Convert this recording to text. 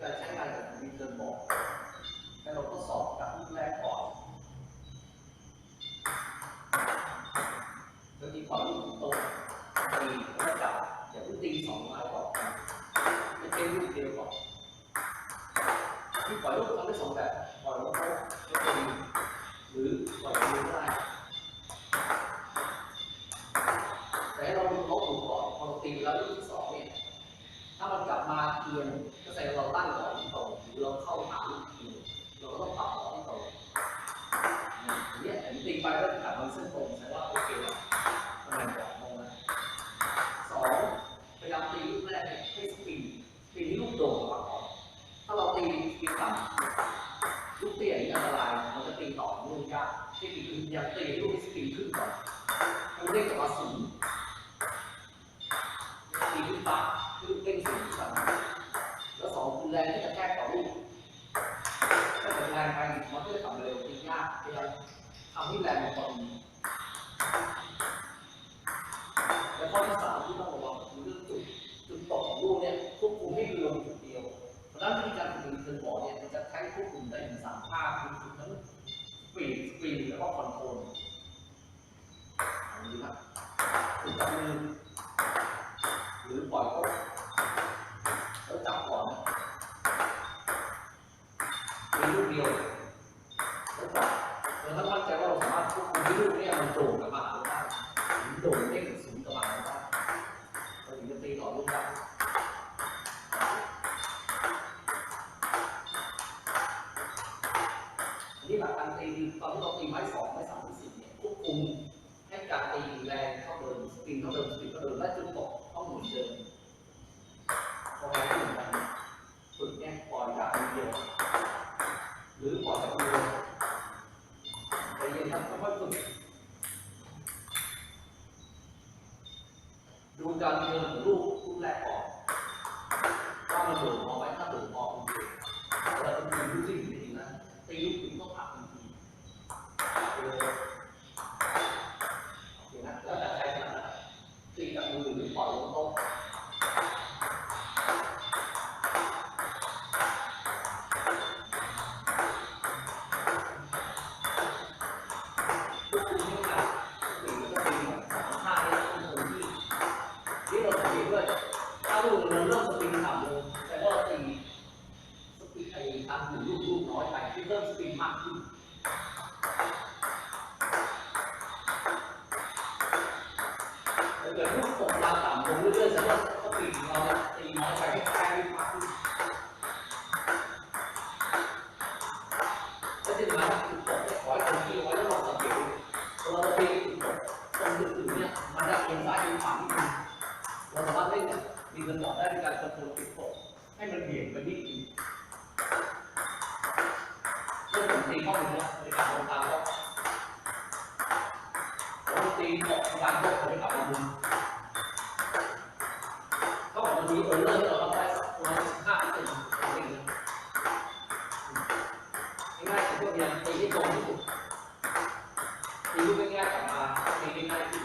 การใช้งานกับมีเทินบอกให้เราทดสอบกับลูกแรกก่อนแล้วทีพอลูกโตตีแล้วก็จับอย่าเพิ่งตีสองไม้ก่อนไม่ใช่ลูกเดียวก่อนที่ปล่อยลูกทำได้สองแบบปล่อยลูกโตแล้วตีหรือปล่อยลูกได้แต่เราดูเขาถูกก่อนพอตีแล้วลูกที่สอง ถ้ามันกลับมาเอียงก็แสดงว่าเราตั้งก่อนที่ตรงหรือเราเข้าหาลูกทีเราก็ต้องปรับก่อที่ตรงอย่างนี้ยอันนี้ตีไปแล้วกลับมาเส้นตรงแสดงว่าโอเคแล้วทำไมก่อนมองนะสองพยายามตีลูกแรกให้สปีดสปีดที่ลูกโด่งมาก่อนถ้าเราตีสปีดต่ำลูกเตี้ยนี่อันตรายมันจะตีต่อลูกยากที่ตีคืออยากตีลูกที่สปีดขึ้นก่อนให้มันเด้งกลับมาสูงตีขึ้นฟ้า คือเด้งสูงขึ้นแล้วสองคือแรงที่จะแทกต่อลูกถ้าเกิดแรงไปมันก็จะทำเร็วตียากพยายามทำให้แรงมันพอดีแล้วข้อที่สามที่ต้องระวังคือเรื่องจุดจุดตกของลูกเนี่ยควบคุมให้ลงจุดเดียวเพราะฉะนั้นวิธีการฝึกเทิร์บอเนี่ยมันจะใช้ควบคุมได้ถึงสามภาคคือฝึกทั้งสปีดสปีดแล้วก็คอนโทรลอันนี้ครับฝึกกับมือหรือปล่อยเขาแล้วจับก่อนนะมีลูกเดียวแล้วจับแล้วถ้ามั่นใจว่าเราสามารถควบคุมที่ลูกเนี่ยมันโด่งกลับมาหาเราได้หรือ โดดเด้งสูงกระบมาหาเราได้เราถึงจะตีต่อลูกได้อันนี้หลักการตีตอนที่เราตีไม้สองไม้สามไม้สี่เนี่ยควบคุมให้การตีแรงเท่าเดิมสปินเท่าเดิมสปินเท่าเดิมและจุดตกต้องเหมือนเดิม พอไปถึงกันฝึกเนี่ยปล่อยจากมือเดียวหรือปล่อยจากมือใจเย็นครับค่อยๆฝึก ดูการเดินของลูกลูกแรกก่อนว่ามันโดดพอไหมถ้าโดดพอโอเคแต่ต้องตีลูกที่อยู่ดีนะตีลูกถึงต้องผลักทันทีโอเคโอเคนะแล้วแต่ใครถนัดนะครับตีจากมือหรือปล่อยลงโต๊ะ ทุกคนที่มาตีก็ตีสามห้าเนี่ยต้องคงที่ที่เราตีด้วยถ้า ลูกมันเริ่มสปินต่ำลงแต่ว่าเราตีสปินไอ้ตามหนึ่งลูกลูกน้อยไปที่เริ่มสปินมากขึ้นถ้าเกิดลูกตกมาต่ำลงเรื่อยๆแสดงว่าสปินเราเนี่ยตีน้อยไป การคอนโทรลจุดหกให้มันเบี่ยงไปนิดนึงเมื่อผมตีข้อมือแล้วในการลงตามก็ผมตีหกบางก็ผมกลับมาดูก็มันมีเออร์เลอร์เราต้อได้สักประมาณสิบห้าเปอร์เซ็นต์ง่ายๆพวกนี้ตีที่ตรงที่สุดตีรูกง่ายๆกลับมาตีง่ายขึ้น